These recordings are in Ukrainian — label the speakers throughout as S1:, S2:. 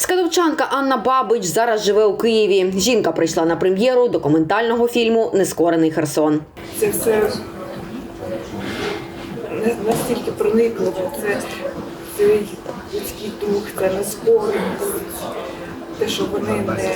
S1: Скадовчанка Анна Бабич зараз живе у Києві. Жінка прийшла на прем'єру документального фільму Нескорений Херсон.
S2: Це все не- настільки проникливо. Це цей людський дух, це нескореність, те, що вони не,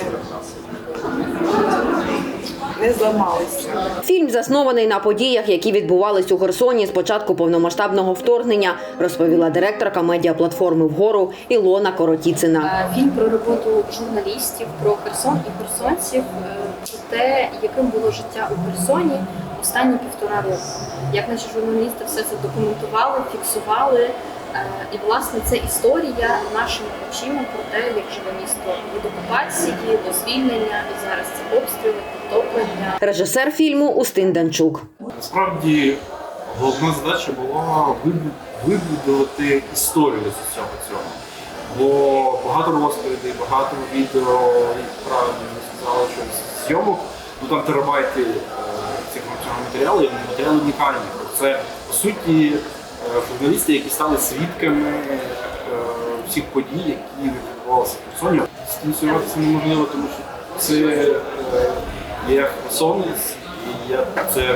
S2: не зламалися.
S1: Фільм заснований на подіях, які відбувались у Херсоні з початку повномасштабного вторгнення, розповіла директорка медіаплатформи вгору Ілона Коротіцина.
S3: Е, Фільм про роботу журналістів, про Херсон і херсонців, е, про те, яким було життя у Херсоні останні півтора року. Як наші журналісти все це документували, фіксували. Е, І власне це історія нашими очима про те, як живе місто від окупації до звільнення, і зараз це обстріли, підтоплення.
S1: Режисер фільму Устин Данчук.
S4: Насправді головна задача була вибудувати історію з цього цього. Бо багато розповідей, багато відео, і правильно ви сказали, що зйомок, ну там терабайти е, цих цього матеріалу, матеріали унікальні. Це по суті е, які стали свідками е, всіх подій, які відбувалися в Херсоні. Станцюватися неможливо, тому що це е, є Херсонець, і я це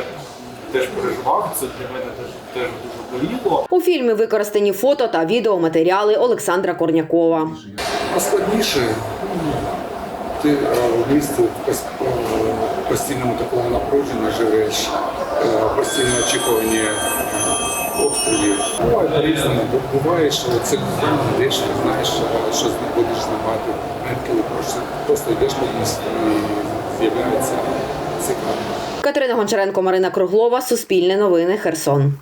S4: теж переживав. Це для мене теж, теж дуже боліло.
S1: У фільмі використані фото та відеоматеріали Олександра Корнякова.
S5: А складніше ти в місті в пос- в постійному такому напруженні живеш, постійно очікування обстрілів. Бу- Буває, що це коли йдеш, не знаєш, що ним будеш знімати, коли просто, просто йдеш по місту і з'являється цікаво.
S1: Катерина Гончаренко, Марина Круглова, Суспільне новини, Херсон.